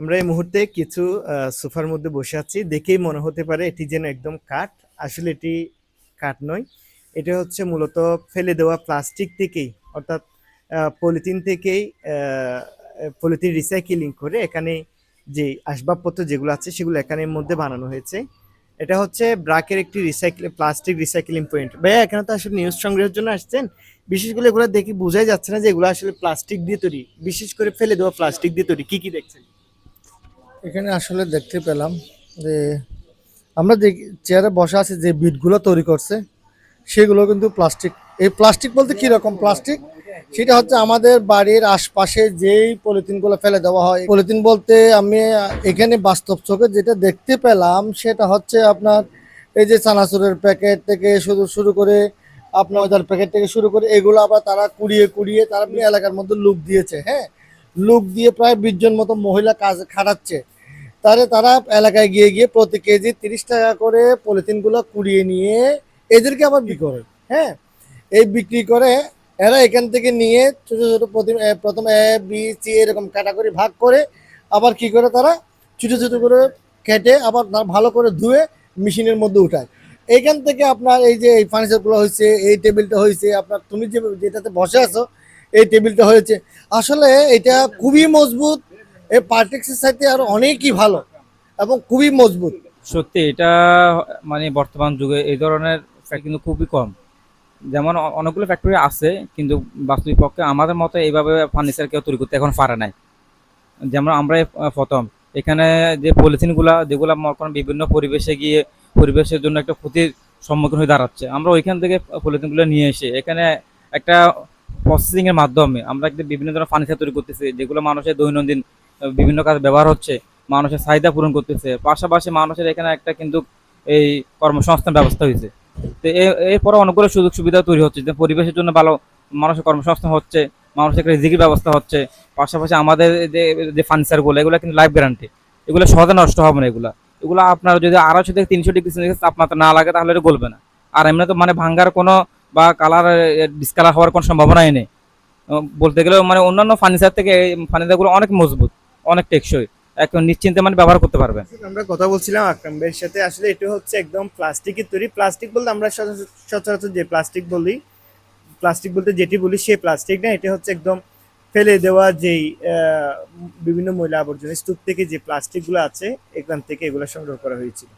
আমরা এই মুহূর্তে কিছু সোফার মধ্যে বসে আছি। দেখেই মনে হতে পারে এটি যেন একদম কাঠ। আসলে এটি কাঠ নয়। এটা হচ্ছে মূলত ফেলে দেওয়া প্লাস্টিক থেকেই, অর্থাৎ পলিথিন থেকেই পলিথিন রিসাইকেলিং করে এখানে যে আসবাবপত্র যেগুলো আছে সেগুলো এখানের মধ্যে বানানো হয়েছে। এটা হচ্ছে ব্রাকের একটি রিসাইকেল, প্লাস্টিক রিসাইকেলিং পয়েন্ট। ভাইয়া, এখানে তো আসলে নিউজ সংগ্রহের জন্য আসছেন। বিশেষ করে এগুলো দেখি বোঝাই যাচ্ছে না যে এগুলো আসলে প্লাস্টিক দিয়ে তৈরি। বিশেষ করে ফেলে দেওয়া প্লাস্টিক দিয়ে তৈরি। কী কী দেখছেন? এখানে আসলে দেখতে পেলাম যে আমরা যে চেয়ারে বসা আছি, যে বিটগুলো তৈরি করছে, সেগুলো কিন্তু প্লাস্টিক। এই প্লাস্টিক বলতে কি রকম প্লাস্টিক? সেটা হচ্ছে আমাদের বাড়ির আশপাশে যেই পলিথিনগুলো ফেলে দেওয়া হয়। পলিথিন বলতে আমি এখানে বাস্তব চোখে যেটা দেখতে পেলাম, সেটা হচ্ছে আপনার এই যে চানাচুরের প্যাকেট থেকে শুরু শুরু করে আপনার ময়দার প্যাকেট থেকে শুরু করে এগুলো আবার তারা কুড়িয়ে কুড়িয়ে তারা এলাকার মধ্যে লুক দিয়েছে হ্যাঁ? লুক দিয়ে প্রায় বিশজন মতো মহিলা কাজ খাটাচ্ছে। তারে তারা এলাকায় গিয়ে গিয়ে প্রতি কেজি তিরিশ টাকা করে পলিথিনগুলো কুড়িয়ে নিয়ে এদেরকে আবার বিক্রি করে হ্যাঁ? এই বিক্রি করে এরা এখান থেকে নিয়ে ছোট ছোট এ, প্রথম এ বি সি এরকম ক্যাটাগরি ভাগ করে আবার কি করে তারা ছোটো ছোটো করে কেটে আবার ভালো করে ধুয়ে মেশিনের মধ্যে উঠায়। এইখান থেকে আপনার এই যে এই ফার্নিচারগুলো হয়েছে এই টেবিলটা হয়েছে আপনার তুমি যে যেটাতে বসে আছো এই টেবিলটা হয়েছে। আসলে এটা খুবই মজবুত এই পার্টিক্সের সাথে আরও অনেকই ভালো এবং খুবই মজবুত। সত্যি, এটা মানে বর্তমান যুগে এই ধরনের কিন্তু খুবই কম। যেমন অনেকগুলো ফ্যাক্টরি আছে, কিন্তু বাস্তবিক পক্ষে আমাদের মতো এইভাবে ফার্নিচার কেউ তৈরি করতে এখন পারে নাই। যেমন আমরা প্রথম, এখানে যে পলিথিনগুলা, যেগুলো মনে বিভিন্ন পরিবেশে গিয়ে পরিবেশের জন্য একটা ক্ষতির সম্মুখীন হয়ে দাঁড়াচ্ছে। আমরা ওইখান থেকে পলিথিনগুলো নিয়ে এসে এখানে একটা প্রসেসিংয়ের মাধ্যমে আমরা একটা বিভিন্ন ধরনের ফার্নিচার তৈরি করতেছি, যেগুলো মানুষের দৈনন্দিন বিভিন্ন কাজে ব্যবহার হচ্ছে, মানুষের চাহিদা পূরণ করতেছে, পাশাপাশি মানুষের এখানে একটা কিন্তু এই কর্মসংস্থান ব্যবস্থা হয়েছে। তো এরপরে অনেকগুলো সুযোগ সুবিধা তৈরি হচ্ছে, যে পরিবেশের জন্য ভালো মানুষের কর্মসংস্থান হচ্ছে, মানুষের একটা রিজিকের ব্যবস্থা হচ্ছে, পাশাপাশি আমাদের যে যে ফার্নিচারগুলো এগুলো কিন্তু লাইফ গ্যারান্টি এগুলো সহজে নষ্ট হবে না এগুলো। এগুলো আপনার যদি আড়াইশো থেকে তিনশো ডিগ্রি সেলসিয়াস তাপমাত্রা না লাগে, তাহলে এটা গলবে না। আর এমনি তো মানে ভাঙ্গার কোনো বা কালার ডিসকালার হওয়ার কোনো সম্ভাবনাই নেই। বলতে গেলে মানে অন্যান্য ফার্নিচার থেকে এই ফার্নিচারগুলো অনেক মজবুত। অনেক টেকসই। এখন নিশ্চিন্তে মানে ব্যবহার করতে পারবেন। আমরা কথা বলছিলাম আকরাম ভাইয়ের সাথে। আসলে এটা হচ্ছে একদম প্লাস্টিকের তৈরি। প্লাস্টিক বলতে আমরা সচরাচর- যে প্লাস্টিক বলি, প্লাস্টিক বলতে যেটি বলি সেই প্লাস্টিক না, এটা হচ্ছে একদম ফেলে দেওয়া যেই বিভিন্ন ময়লা আবর্জনা স্তূপ থেকে যে প্লাস্টিকগুলো আছে, এখান থেকে এগুলো সংগ্রহ করা হয়েছিল।